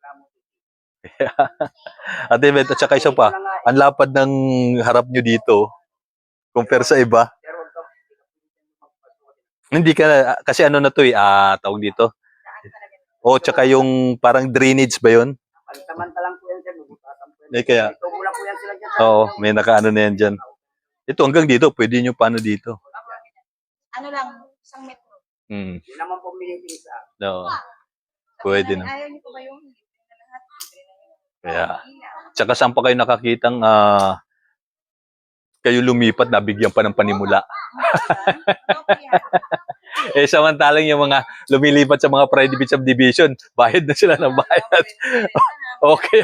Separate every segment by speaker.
Speaker 1: reklamo.
Speaker 2: Ate Bet, at saka isa pa,
Speaker 1: eh.
Speaker 2: ang lapad ng harap nyo dito, compare sa iba. Hindi ka, kasi ano na to eh, ah, tawag dito. O, tsaka yung parang drainage ba yun?
Speaker 1: Pansamantalang po yan, sir. Bubutasan po yan.
Speaker 2: Eh, kaya,
Speaker 1: Ito lang po yan sila dyan.
Speaker 2: oo, may nakaano na yan dyan. Ito hanggang dito, pwede nyo paano dito.
Speaker 3: Ano lang, isang metro.
Speaker 2: Hmm,
Speaker 1: Yun naman po miniting sa
Speaker 2: no. Pwede na.
Speaker 3: Ayaw niyo po ba yung
Speaker 2: Kaya,
Speaker 3: Ilaw.
Speaker 2: tsaka saan pa kayo nakakitang ah, kayo lumipat, nabigyan pa ng panimula. Eh, samantalang yung mga lumilipat sa mga private subdivision, bayad na sila ng bayad. Okay.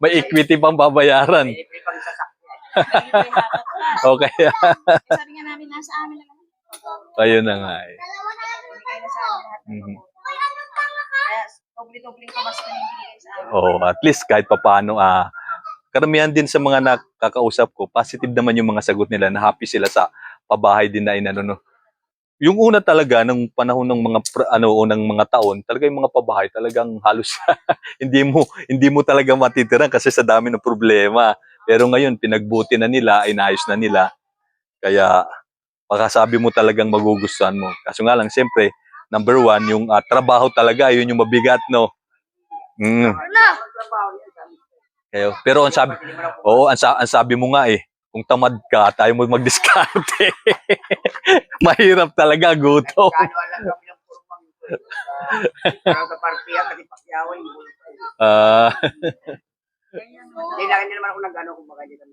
Speaker 2: May equity pang babayaran. Okay.
Speaker 3: Eh, Sabi nga namin, nasa amin lang.
Speaker 2: Ayun na nga eh.
Speaker 3: Binigay doble-dobling kamas na yung sa amin.
Speaker 2: Oh, at least kahit papaano ah karamihan din sa mga nakakausap ko, positive naman yung mga sagot nila na happy sila sa pabahay din na inano no. Yung una talaga ng panahon ng mga ano unang mga taon, talaga yung mga pabahay talagang halos hindi mo hindi mo talaga matitira kasi sa dami ng problema. Pero ngayon pinagbuti na nila, inayos na nila. Kaya baka sabi mo talagang magugustuhan mo. Kaso nga lang siyempre, number one, yung ah, trabaho talaga, yun yung mabigat, no? Mm. Kayo. Pero ang sabi, oo, ang, sa- ang sabi mo nga eh, kung tamad ka, tayo mo mag-discarte. Mahirap talaga, gutom.
Speaker 1: Kasi pakyaway.
Speaker 2: Ah,
Speaker 1: Hindi na naman ako nag-ano kung baka dyan.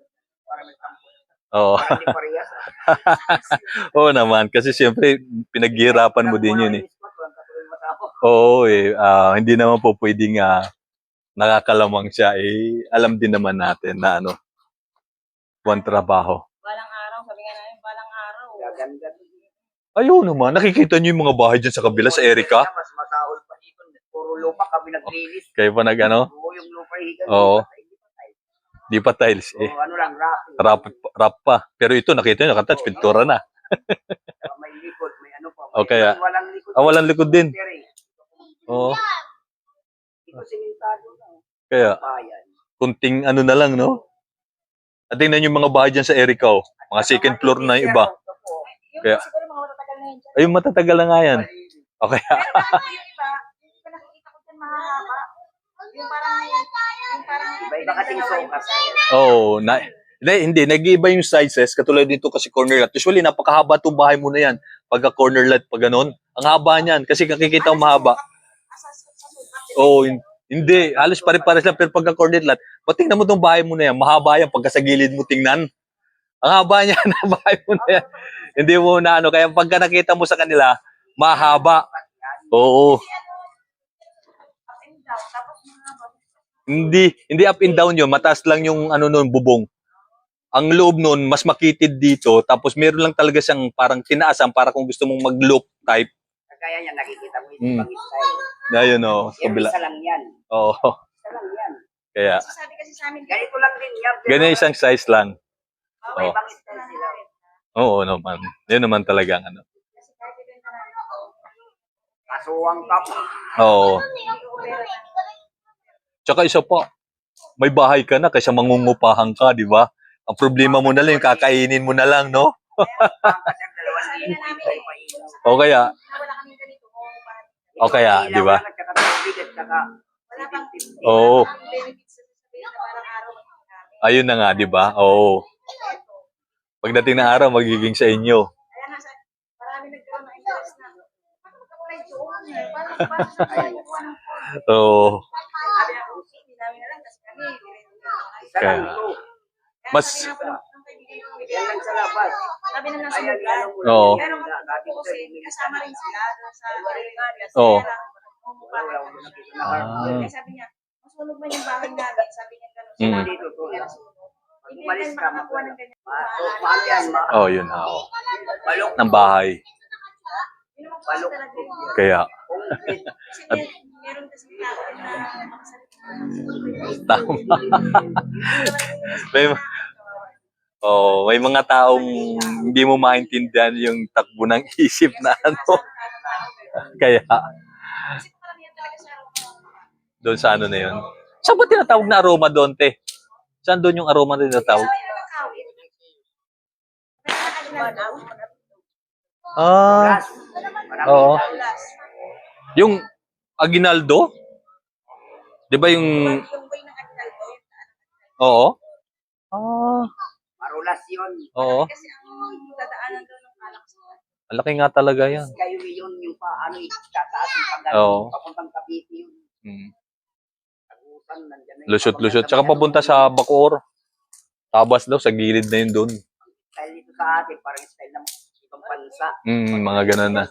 Speaker 1: Para may tampo.
Speaker 2: Oo.
Speaker 1: Parehas.
Speaker 2: Oo naman, kasi siyempre, pinaghihirapan mo din yun eh. Oo eh, ah, hindi naman po pwedeng ah, nakakalamang siya eh. Alam din naman natin na ano, buwan trabaho.
Speaker 3: Balang araw, sabi nga namin, balang araw.
Speaker 1: Gaganda.
Speaker 2: Ayun naman, nakikita niyo yung mga bahay dyan sa kabila, sa Erica.
Speaker 1: Mas mataol pa dito. Puro lupa kami naglinis.
Speaker 2: Kayo pa nag ano,
Speaker 1: Oo, yung lupa higan.
Speaker 2: Oo.
Speaker 1: Hindi
Speaker 2: di pa tiles eh.
Speaker 1: Oo, ano lang, rock.
Speaker 2: Rap, rap pa. Pero ito, nakita niyo, nakatouch, pintura na.
Speaker 1: Saka May likod, may ano pa.
Speaker 2: O kaya-
Speaker 1: May walang likod.
Speaker 2: Ah, walang likod din.
Speaker 1: Eh,
Speaker 2: Oo,
Speaker 1: Ito simentado na.
Speaker 2: kaya,
Speaker 1: Bayan.
Speaker 2: kunting ano na lang, no? At tingnan yung mga bahay dyan sa Erica, oh. Mga second floor na yung iba.
Speaker 3: Yung
Speaker 2: Kaya-
Speaker 3: siguro mga matatagal na yun dyan.
Speaker 2: Ayun, matatagal na nga yan. Okay.
Speaker 3: Pero yung iba, yung iba nakikita ko dyan mahahaba. Yung parang, yung parang,
Speaker 1: Iba-iba kasing.
Speaker 2: Oo, oh, na, hindi, hindi, nag-iiba yung sizes. Katulad dito kasi corner lot. Usually, napakahaba itong bahay mo na yan. Pagka corner lot, pag ganun. Ang haba niyan. Kasi kakikita mo mahaba. Oo, hin- hindi. Halos pare-pares lang. Pero pagka corner lot, patingnan mo itong bahay mo na yan. Mahaba yan. Pagka sa gilid mo tingnan. Ang haba niya na bahay mo na yan. Hindi mo na ano. Kaya pagka nakita mo sa kanila, mahaba. Oo.
Speaker 3: Up and down. Tapos mahaba.
Speaker 2: Hindi, hindi up and down yun. Mataas lang yung ano nun, bubong. Ang loob nun, mas makitid dito. Tapos meron lang talaga siyang parang tinaasan para kung gusto mong mag-loop type.
Speaker 1: Kaya yan, nakikita mo yung
Speaker 2: Mm.
Speaker 1: style.
Speaker 2: Ayun o, sa
Speaker 1: Yan,
Speaker 2: kabila.
Speaker 1: isa lang yan.
Speaker 2: Oo,
Speaker 1: Isa lang yan.
Speaker 2: kaya.
Speaker 3: Kasi sabi kasi sa amin,
Speaker 1: Ganito lang din yan.
Speaker 2: Ganyan isang size lang.
Speaker 1: May
Speaker 2: Oh.
Speaker 1: ibang style sila.
Speaker 2: Oo naman. Yun naman talaga ang ano.
Speaker 1: Kasuwang ka pa.
Speaker 2: Oo. Tsaka isa pa, may bahay ka na kaysa mangungupahan ka, di ba? Ang problema mo na lang, kakainin mo na lang, no? O kaya, o kaya, di ba? Oo.
Speaker 3: namin.
Speaker 2: Ayun na nga, di ba? Oo. Pagdating ng araw, magiging sa inyo.
Speaker 3: Kaya nga, sa
Speaker 1: labas.
Speaker 3: Sabi na nasa lugar.
Speaker 2: Oo.
Speaker 3: Pero
Speaker 1: ko
Speaker 3: kasi
Speaker 1: sa
Speaker 3: kasama rin sila sa lugar. Kasi
Speaker 2: Oo.
Speaker 3: kaya
Speaker 1: na
Speaker 2: Ah.
Speaker 3: Kaya sabi niya, masunog man yung bahay namin. Sabi niya gano'n.
Speaker 2: Mm.
Speaker 1: Dito, to.
Speaker 3: kaya
Speaker 1: Umalis ka, oh.
Speaker 2: Oh, yun na. Oh.
Speaker 1: Balok.
Speaker 2: Ng bahay. Kaya,
Speaker 3: Kasi mer- meron kasi tao na makasalita.
Speaker 2: Tama. may, oh, may mga taong hindi mo maintindihan yung takbo ng isip na ano. Kaya, Doon sa ano na yun. Saan ba tinatawag na aroma doon, te? Saan doon yung aroma na tinatawag? Ah, Oo. yung Aguinaldo? Di ba yung...
Speaker 3: Daan.
Speaker 2: Oo. Ah,
Speaker 1: Marulas yun.
Speaker 2: oo.
Speaker 3: Kasi ang dadaanan doon ng Malakas.
Speaker 2: Ang laki nga talaga yan.
Speaker 1: Kayo yun, yung pa, ano, tataas yung pag
Speaker 2: Oo.
Speaker 1: papuntang Cavite yun.
Speaker 2: Mm.
Speaker 1: Tagusan, nandyan na
Speaker 2: Lusot-lusot.
Speaker 1: papunta
Speaker 2: Tsaka
Speaker 1: sa-
Speaker 2: papunta sa Bacoor. Tabas daw, sa gilid na yun doon.
Speaker 1: Style dito sa atin, parang style ng ibang bansa.
Speaker 2: Mm, mga ganun na.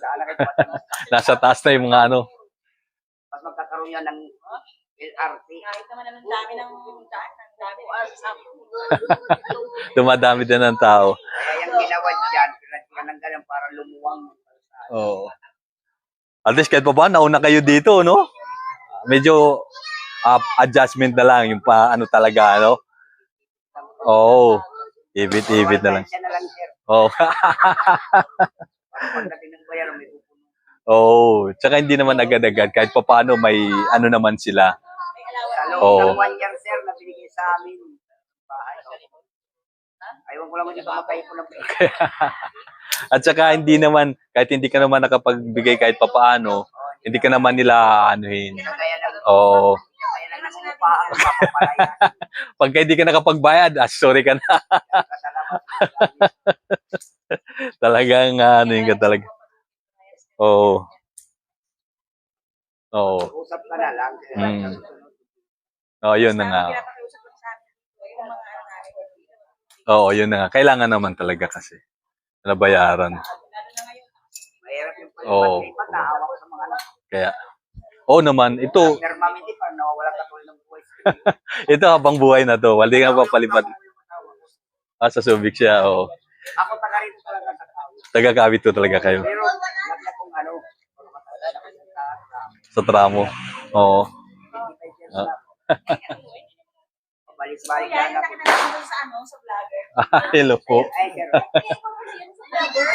Speaker 2: Nasa taas na yung mga ano.
Speaker 1: mas magkakaroon yan ng LRT.
Speaker 3: Kahit naman ang dami ng daan, ang dami.
Speaker 2: Dumadami din ng tao.
Speaker 1: Kaya yung ginawa dyan, pinagyan ng ganun para lumuwang.
Speaker 2: Oo. At least kahit pa ba, nauna kayo dito, no? Medyo ah, adjustment na lang, yung pa ano talaga, ano? Oo. Ibit-ibit na lang. Oo.
Speaker 1: Pupuno.
Speaker 2: Oo. Tsaka hindi naman agad-agad. Kahit pa paano, may ano naman sila.
Speaker 1: Loob
Speaker 2: Oo.
Speaker 1: ng one year, sir, na binigay sa amin. Bahay. Aywan ko lang kung di ba ko ng
Speaker 2: At saka hindi naman, kahit hindi ka naman nakapagbigay kahit pa paano, hindi ka naman nila anuhin.
Speaker 1: Kaya lang,
Speaker 2: Oo.
Speaker 1: kaya lang.
Speaker 2: Pagka hindi ka nakapagbayad, ah, sorry ka na.
Speaker 1: Kasalamat.
Speaker 2: Talagang ano yun ka talaga. Oo. Oo.
Speaker 1: Usap ka na lang.
Speaker 2: Mm. Oo, yun na nga.
Speaker 3: Ano.
Speaker 2: Oo, yun na nga. Kailangan naman talaga kasi. Nabayaran.
Speaker 3: Lalo na ngayon.
Speaker 1: Mahirap yung
Speaker 2: Oo.
Speaker 1: ko sa mga anak.
Speaker 2: Kaya, oo naman, ito,
Speaker 1: Permanente pa, nawawala ka tuloy ng buhay.
Speaker 2: ito habang buhay na to. Wali nga pa palipat. Ah, sa Subic siya, oo.
Speaker 1: Ako taga rito talaga sa tao.
Speaker 2: Taga-kabit to talaga kayo.
Speaker 1: Pero, ano,
Speaker 2: Sa tramo. Oo.
Speaker 3: Ah.
Speaker 1: Pabalik-balik
Speaker 3: Kaya
Speaker 1: lang ako.
Speaker 3: nakita namin sa ano, sa vlogger.
Speaker 2: Hello po.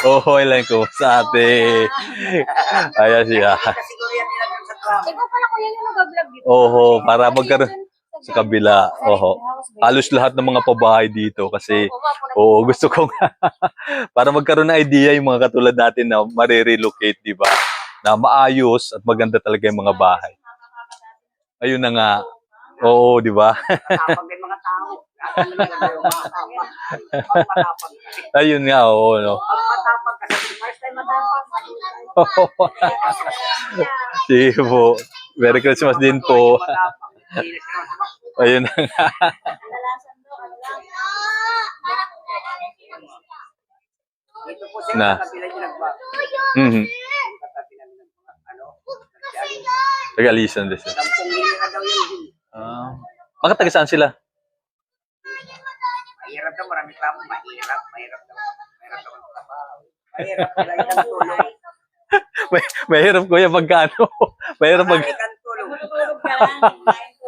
Speaker 2: Oo, ilan ko sa ate. Ayan siya.
Speaker 3: Ikaw pala kuya yung nag-vlog dito.
Speaker 2: Oo, para magkaroon sa kabila. Oo. Halos lahat ng mga pabahay dito kasi Oo, gusto ko nga. para magkaroon ng idea yung mga katulad natin na marirelocate, di ba? Na maayos at maganda talaga yung mga bahay. Ayun na nga. Oo, di ba?
Speaker 1: Matapag yung mga tao.
Speaker 2: Ayun nga, oo. No?
Speaker 1: Pag matapag kasi first time matapag.
Speaker 2: Sige po. Merry Christmas din po. Ayun na nga.
Speaker 3: Ano
Speaker 2: Na.
Speaker 1: kabila niyo nagba.
Speaker 2: Mhm. Bakit taga saan sila?
Speaker 1: Mahirap daw, marami klamo. Mahirap, mahirap daw. Mahirap daw ang trabaho. Mahirap wala yung tulong.
Speaker 2: May, mahirap kuya pagkano. mahirap pag...
Speaker 1: Marami kang tulong.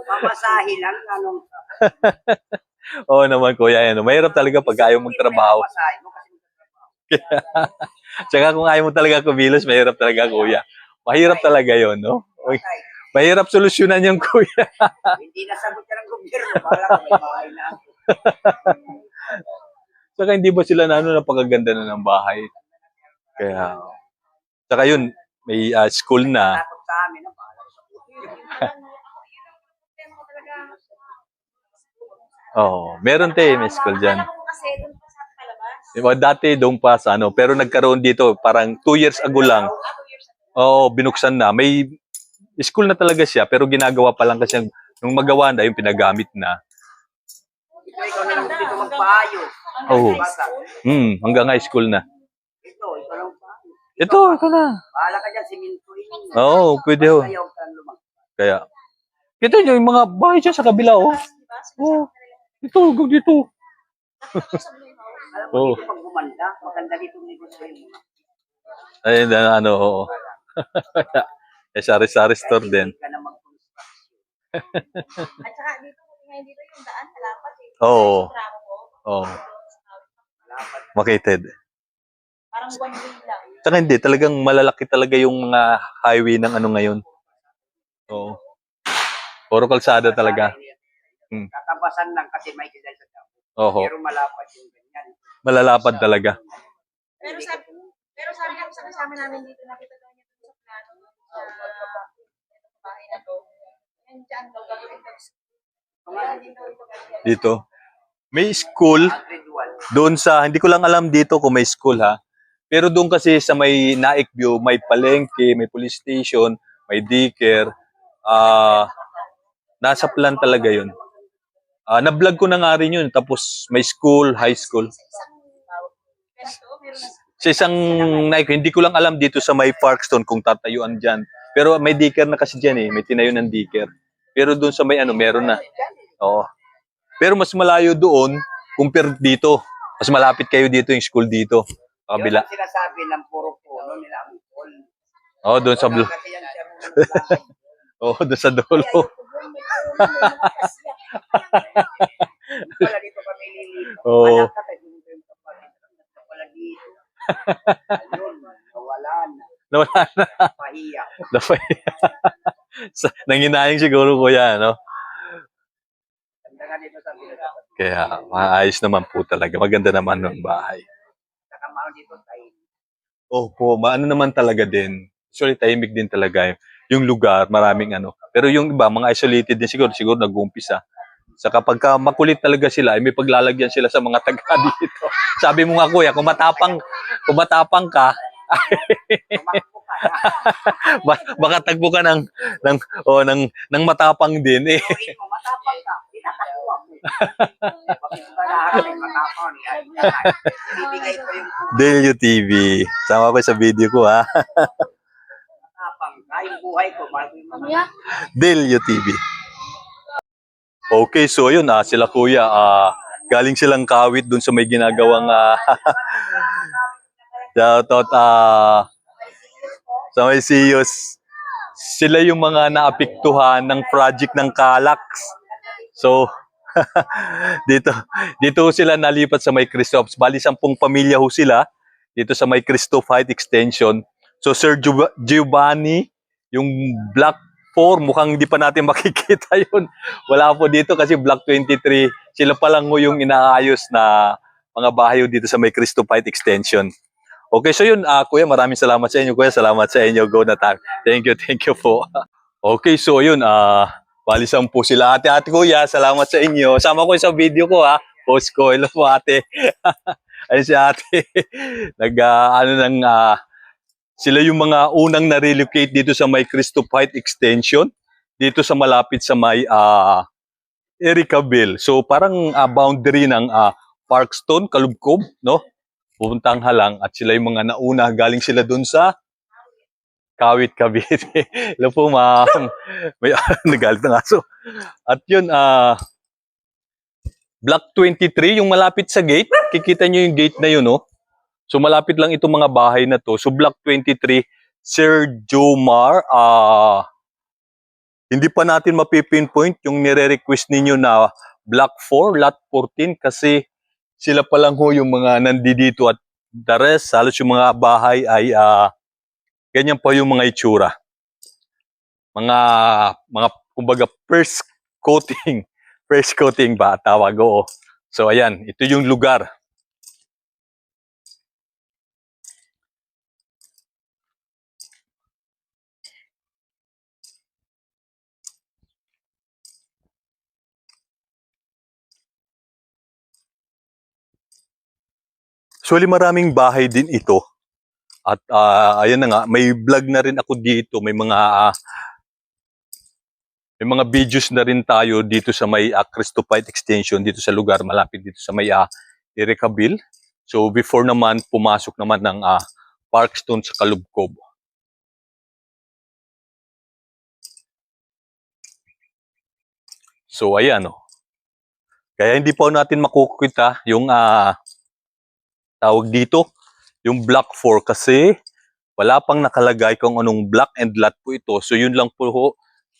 Speaker 1: Mamasahe lang. Anong,
Speaker 2: Oo naman kuya. Ano, mahirap talaga pag ayaw magtrabaho.
Speaker 1: Mamasahe mo kasi
Speaker 2: Tsaka kung ayaw mo talaga kumilos, mahirap talaga kuya. Mahirap talaga yon no? Uy,
Speaker 1: Ay,
Speaker 2: Mahirap solusyonan yung kuya.
Speaker 1: hindi nasagot ka ng gobyerno. Ka may bahay na.
Speaker 2: Tsaka hindi ba sila na ano, napakaganda na ng bahay? Kaya, tsaka yun, may ah, school na.
Speaker 1: Sa amin. Ang bahala sa.
Speaker 2: Oo, oh, meron te, may school dyan.
Speaker 3: Akala ko kasi doon pa sa palabas.
Speaker 2: Diba, dati doon pa sa ano, pero nagkaroon dito, parang two years ago lang.
Speaker 3: Ah.
Speaker 2: Oo, binuksan na. May school na talaga siya, pero ginagawa pa lang kasi nung magawa na, yung pinagamit na.
Speaker 1: Ito, ikaw na lang dito magpaayos.
Speaker 2: Oo.
Speaker 1: Bata.
Speaker 2: Hmm, hanggang high school na.
Speaker 1: Ito, ikaw lang magpaayos.
Speaker 2: Ito, ito na.
Speaker 1: Bahala ka dyan, simintuin.
Speaker 2: Oo, pwede ho. Kaya, nyo yung mga bahay dyan sa kabila, oh. Oo. Ito, hanggang dito.
Speaker 1: Alam mo,
Speaker 2: Oo.
Speaker 1: dito pag gumanda, maganda dito negosyo.
Speaker 2: Ayun na, ano, oo. eh, sari-sari store din.
Speaker 1: Ka na.
Speaker 3: At saka dito, ngayon dito yung daan, halapat eh.
Speaker 2: Oo. Oo, located.
Speaker 3: Parang one way lang.
Speaker 2: Tsaka hindi, talagang malalaki talaga yung mga highway ng ano ngayon. Oo. Puro kalsada talaga. Hmm.
Speaker 1: Tatabasan lang kasi may kidal sa tao.
Speaker 2: Oho.
Speaker 1: Pero malapad yung ganyan.
Speaker 2: Malalapad talaga.
Speaker 3: Pero sabi, pero sabi ko sa kasama namin dito, nakita
Speaker 2: Dito. May school
Speaker 1: Grade 1.
Speaker 2: doon sa, hindi ko lang alam dito kung may school ha. Pero doon kasi sa may Naik View, may palengke, may police station, may daycare. Ah, nasa plan talaga yun. Ah, na-vlog ko na nga rin yun. Tapos may school, high school.
Speaker 3: Sa isang
Speaker 2: Naik, hindi ko lang alam dito sa may Parkstone kung tatayuan dyan. Pero may daycare na kasi dyan eh. May tinayo ng daycare. Pero doon sa may ano, meron na. Oo. Pero mas malayo doon compare dito. Mas malapit kayo dito yung school dito. Sa
Speaker 1: Yun
Speaker 2: kabila.
Speaker 1: ang sinasabi ng puro puno nila ang pol.
Speaker 2: Oo, doon sa blue. Oo, doon sa dulo.
Speaker 1: Wala dito kami lilito. Ka tayo dito. Wala dito. Ayun, wala na.
Speaker 2: Nawala na.
Speaker 1: Pahiya.
Speaker 2: Napay. Nanginayang siguro kuya, no?
Speaker 1: Ganda nga dito sa Pilipinas.
Speaker 2: Kaya maayos naman po talaga. Maganda naman ng bahay. Opo, maano naman talaga din. Actually, tahimik din talaga yung lugar, maraming ano. Pero yung iba, mga isolated din siguro, siguro nag-uumpisa. Sa kapag ka makulit talaga sila, ay may paglalagyan sila sa mga taga dito. Sabi mo nga kuya, kung matapang, kung matapang ka. Ba- baka tagpo ka ng, ng, oh, ng, ng matapang din eh.
Speaker 1: Matapang ka.
Speaker 2: Delio TV. Sama ko sa video ko ha. Delio TV. Okay, so yun ah, sila kuya, ah, galing silang kawit dun sa may ginagawang ah, shoutout ah, sa may siyos. Sila yung mga naapektuhan ng project ng Calax. So, dito dito sila nalipat sa may Christophs. Bali, sampung pamilya ho sila dito sa may Christoph Height Extension. So, Sir Giov- Giovanni, yung Black 4, mukhang hindi pa natin makikita yun. Wala po dito kasi Block 23. Sila pa lang ho yung inaayos na mga bahay dito sa may Christoph Extension. Okay, so yun, ah, kuya, maraming salamat sa inyo. Kuya, salamat sa inyo. Go na tayo. Thank you, thank you po. okay, so yun, ah, balisan po sila. Ate, ate, kuya, salamat sa inyo. Sama ko sa video ko, ha. Post ko. Hello po, ate. Ayun si ate. Nag, ah, ano nang, ah, sila yung mga unang na-relocate dito sa may Christoph Height Extension. Dito sa malapit sa may ah, Ericaville. So parang ah, boundary ng ah, Parkstone, Kalubkob, no? Pupuntang halang at sila yung mga nauna. Galing sila dun sa Kawit, Cavite. Hello po, ma'am. May nagalit ng aso. At yun, ah, Block 23, yung malapit sa gate. Kikita nyo yung gate na yun, no? So malapit lang itong mga bahay na to. So Block 23, Sir Jomar, ah hindi pa natin mapipinpoint yung nire-request ninyo na Block 4, Lot 14 kasi sila pa lang ho yung mga nandito at the rest, halos yung mga bahay ay ah, ganyan pa yung mga itsura. Mga, mga, kumbaga, first coating. First coating ba tawag oo. So ayan, ito yung lugar. Actually, maraming bahay din ito. At ah, ayan na nga, may vlog na rin ako dito. May mga ah, may mga videos na rin tayo dito sa may uh, Christopite Extension, dito sa lugar, malapit dito sa may uh, Iricaville. So before naman, pumasok naman ng ah, Parkstone sa Kalubkob. So ayan oh. Kaya hindi pa natin makukita yung ah, tawag dito, yung block 4 kasi wala pang nakalagay kung anong block and lot po ito. So yun lang po ho,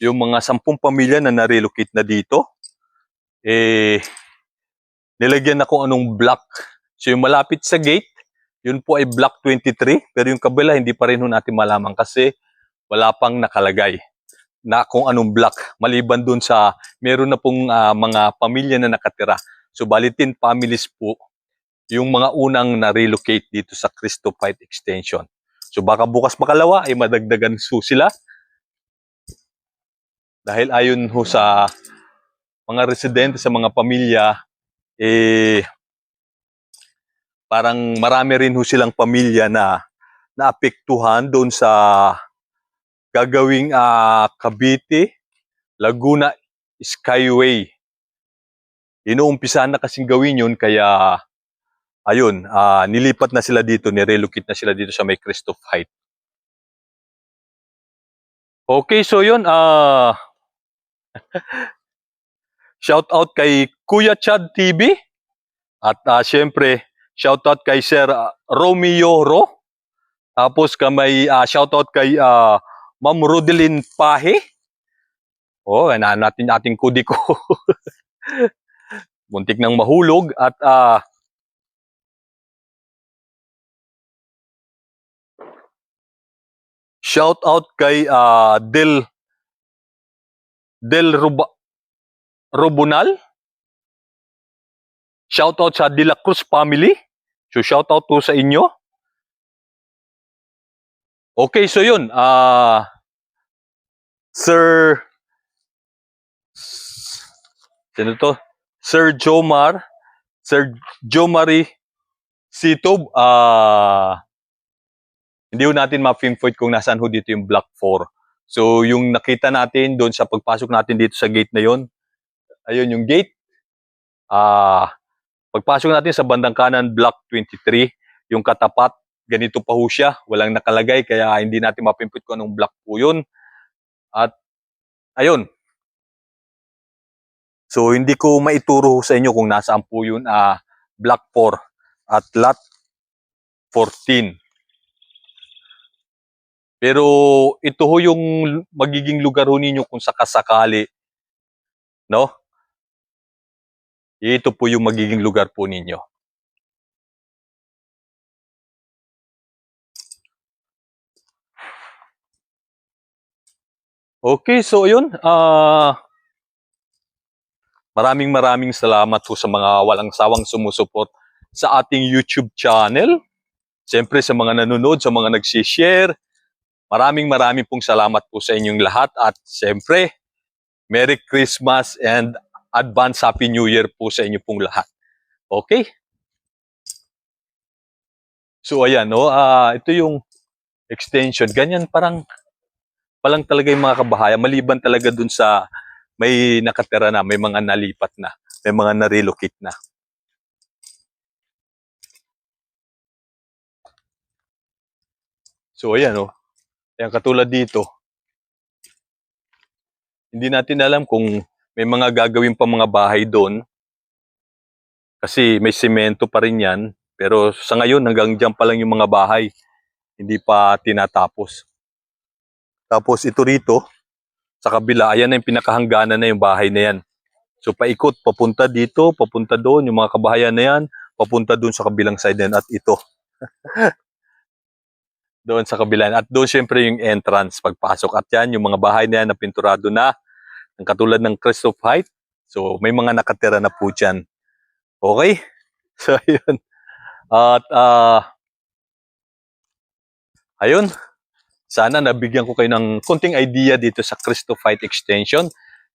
Speaker 2: yung mga sampung pamilya na na-relocate na dito. Eh, nilagyan na kung anong block. So yung malapit sa gate, yun po ay block 23. Pero yung kabila, hindi pa rin ho natin malaman kasi wala pang nakalagay. na kung anong block maliban dun sa meron na pong ah, mga pamilya na nakatira. So bali 10 families po yung mga unang na-relocate dito sa Cristo Fight Extension. So baka bukas makalawa ay madagdagan su sila. Dahil ayon ho sa mga residente sa mga pamilya eh parang marami rin ho silang pamilya na naapektuhan doon sa gagawing ah, Cavite, Laguna Skyway. Inuumpisahan na kasing gawin yun kaya ayun, ah, nilipat na sila dito, nirelocate na sila dito sa may Christoph Height. Okay, so yun, ah shout out kay Kuya Chad TV at ah, syempre shout out kay Sir Romeo Ro. Tapos kamay ah, shout out kay ah, Ma'am Rodelyn Pahe. Oh, na natin ating kudi ko. Muntik nang mahulog at ah shout out kay ah, Del Del Ruba, Robunal. Shout out sa De La Cruz family. So shout out po sa inyo. Okay, so yun. Ah Sir Sino to? Sir Jomar, Sir Jomari Sitob, ah hindi ho natin ma-pinpoint kung nasaan ho dito yung block 4. So, yung nakita natin doon sa pagpasok natin dito sa gate na yon, ayun yung gate. Ah, pagpasok natin sa bandang kanan, block 23, yung katapat, ganito pa ho siya, walang nakalagay, kaya hindi natin ma-pinpoint kung anong block po yun. At, ayun. So, hindi ko maituro sa inyo kung nasaan po yun, ah, block 4 at lot 14. Pero ito ho yung magiging lugar ho ninyo kung sakasakali. No? Ito po yung magiging lugar po ninyo. Okay, so yun. Ah maraming maraming salamat po sa mga walang sawang sumusuport sa ating YouTube channel. Siyempre sa mga nanonood, sa mga nagsishare, Maraming maraming pong salamat po sa inyong lahat at siyempre, Merry Christmas and Advance Happy New Year po sa inyo pong lahat. Okay? So ayan, no, ah ito yung extension. Ganyan parang palang talaga yung mga kabahayan. Maliban talaga dun sa may nakatira na, may mga nalipat na, may mga na-relocate na. So ayan, no. Yan, katulad dito. Hindi natin alam kung may mga gagawin pa mga bahay doon. Kasi may semento pa rin yan. Pero sa ngayon, hanggang dyan pa lang yung mga bahay. Hindi pa tinatapos. Tapos ito rito, sa kabila, ayan na yung pinakahangganan na yung bahay na yan. So paikot, papunta dito, papunta doon, yung mga kabahayan na yan, papunta doon sa kabilang side na yan. At ito, doon sa kabila. At doon syempre yung entrance pagpasok. At yan, yung mga bahay na yan na pinturado na, ang katulad ng Christoph Height. So may mga nakatira na po dyan. Okay? So ayun. At ah ayun. Sana nabigyan ko kayo ng konting idea dito sa Christoph Height Extension.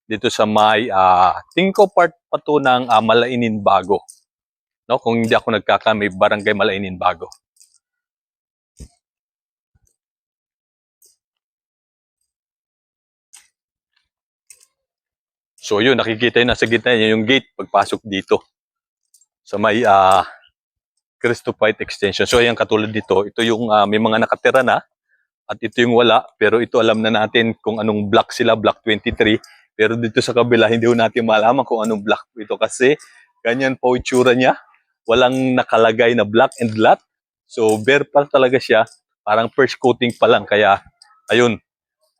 Speaker 2: Dito sa may, ah tingin part pa to ng ah, Malainin Bago. No? Kung hindi ako nagkakamay, Barangay Malainin Bago. So yun, nakikita yun nasa gitna niya yung gate pagpasok dito. Sa may ah Cristo Fight Extension. So ayan katulad dito, ito yung ah, may mga nakatira na at ito yung wala. Pero ito alam na natin kung anong block sila, block 23. Pero dito sa kabila, hindi natin malaman kung anong block ito kasi ganyan po itsura niya. Walang nakalagay na block and lot. So bare pa talaga siya. Parang first coating pa lang. Kaya ayun,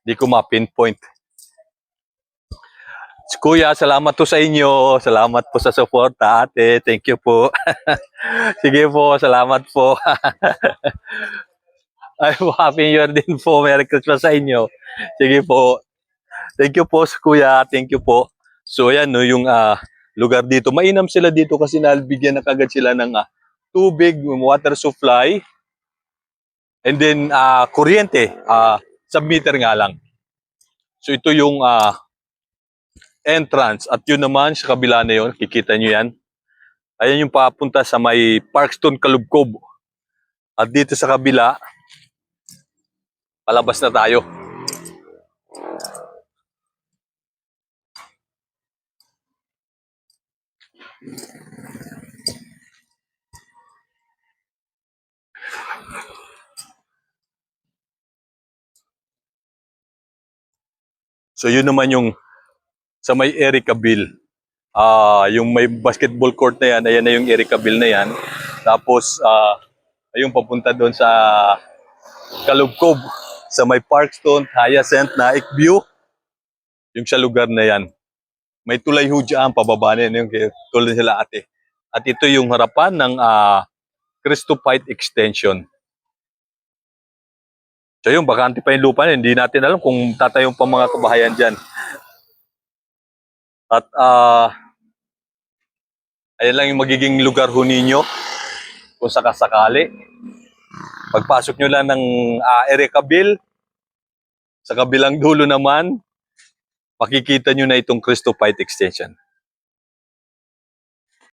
Speaker 2: di ko ma-pinpoint. Kuya, salamat to sa inyo. Salamat po sa support, ate. Thank you po. Sige po, salamat po. Ay, happy Year din po. Merry Christmas sa inyo. Sige po. Thank you po, kuya. Thank you po. So, ayan, no, yung ah, lugar dito. Mainam sila dito kasi nalbigyan na kagad sila ng ah, tubig, water supply, and then ah, kuryente. ah submeter nga lang. So, ito yung ah, entrance. At yun naman, sa kabila na yun, kikita nyo yan. Ayan yung papunta sa may Parkstone, Kalubkob. At dito sa kabila, palabas na tayo. So yun naman yung sa may Erica Bill. Ah, yung may basketball court na yan, ayan na yung Erica Bill na yan. Tapos ah ayun papunta doon sa Kalubkob sa may Parkstone, Hyacinth na View. Yung sa lugar na yan. May tulay ho dyan, pababa na yan, yung tulad nila ate. At ito yung harapan ng ah Cristo Fight Extension. So yung bakante pa yung lupa na, hindi natin alam kung tatayong pa mga kabahayan dyan. At ah ayan lang yung magiging lugar ho ninyo kung sakasakali. Pagpasok nyo lang ng uh, Erika Bill, sa kabilang dulo naman, makikita nyo na itong Cristo Fight Extension.